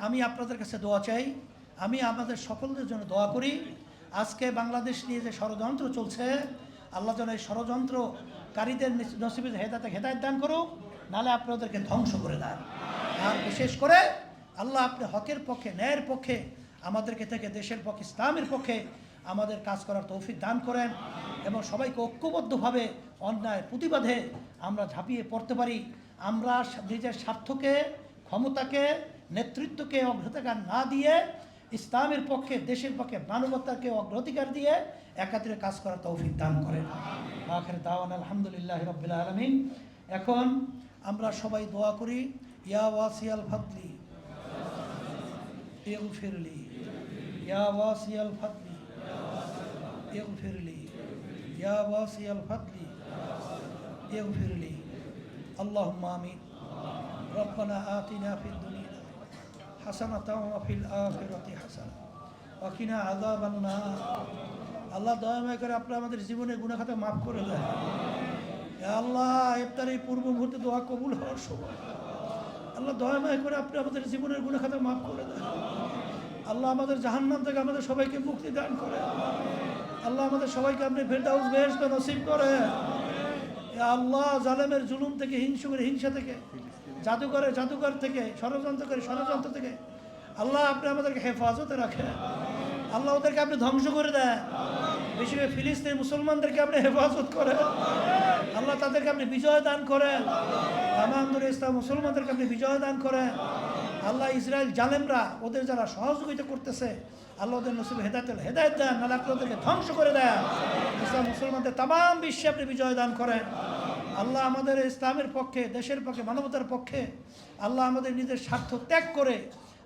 আমি আপনাদের কাছে দোয়া চাই। আমি আমাদের সকলদের জন্য দোয়া করি। আজকে বাংলাদেশ নিয়ে যে ষড়যন্ত্র চলছে, আল্লাহ যেন এই ষড়যন্ত্রকারীদের নিস- নসিবে হেদাতে হেদায়ত দান করুক নাহলে আপনাদেরকে ধ্বংস করে দেন। আর বিশেষ করে আল্লাহ আপনি হকের পক্ষে, ন্যায়ের পক্ষে, আমাদেরকে থেকে দেশের পক্ষে, ইসলামের পক্ষে আমাদের কাজ করার তৌফিক দান করেন এবং সবাইকে ঐক্যবদ্ধভাবে অন্যায় প্রতিবাদে আমরা ঝাঁপিয়ে পড়তে পারি। আমরা নিজের স্বার্থকে, ক্ষমতাকে নেতৃত্বকে অগ্রাধিকার না দিয়ে ইসলামের পক্ষে দেশের পক্ষে মানবতাকে অগ্রাধিকার দিয়ে একাত্রে কাজ করার তৌফিক দান করেন আখের দাওয়ান আলহামদুলিল্লাহ রবিল আলমিন এখন আমরা সবাই দোয়া করি ইয়া ওয়াসিয়াল ফাদলি اغفر لي يا واسع الفضل اغفر لي يا واسع الفضل اغفر لي اللهم آمين ربنا آتنا في الدنيا হাসানাতা ফিল আখিরাতি হাসান। অকিনা আদাব না আল্লাহ দয়াময় করে আপনার আমাদের জীবনে গুণাখাতা মাফ করে দেয় আল্লাহ ইফতার এই পূর্ব মুহূর্তে দোয়া কবুল হওয়ার সময়। আল্লাহ দয়াময় করে আপনি আমাদের জীবনের গুণাখাতা মাফ করে দেন। আল্লাহ আমাদের জাহান্নাম থেকে আমাদের সবাইকে মুক্তি দান করে আল্লাহ আমাদের সবাইকে আপনি ফেরদাউস বেহেস্ত নসিব করে আল্লাহ, জালেমের জুলুম থেকে, হিংসুকের হিংসা থেকে জাদুঘরের জাদুঘর থেকে, ষড়যন্ত্র করে, ষড়যন্ত্র থেকে। আল্লাহ আপনি আমাদেরকে হেফাজতে রাখেন। আল্লাহ ওদেরকে আপনি ধ্বংস করে দেন। বেশি করে ফিলিস্তিন মুসলমানদেরকে আপনি হেফাজত করেন। আল্লাহ তাদেরকে আপনি বিজয় দান করেন। আমাদের ইসলাম মুসলমানদেরকে আপনি বিজয় দান করেন। আল্লাহ ইসরায়েল জালেমরা ওদের যারা সহযোগিতা করতেছে, আল্লাহ ওদের নসিব হেদায়ত হেদায়ত দেন। আপনি ওদেরকে ধ্বংস করে দেন। ইসলাম মুসলমানদের তাম বিশ্বে আপনি বিজয় দান করেন। আল্লাহ আমাদের ইসলামের পক্ষে, দেশের পক্ষে, মানবতার পক্ষে, আল্লাহ আমাদের নিজের স্বার্থ ত্যাগ করে,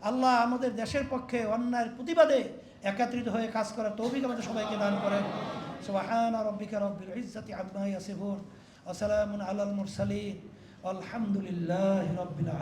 আল্লাহ আমাদের দেশের পক্ষে অন্যায়ের প্রতিবাদে একাত্রিত হয়ে কাজ করার তৌফিক আমাদের সবাইকে দান করেন। সুবাহান রব্বিকা রব্বিল ইজ্জাতি আম্মা ইয়াসিফুন। ওয়া সালামুন আলাল মুরসালিন। আলহামদুলিল্লাহি রাব্বিল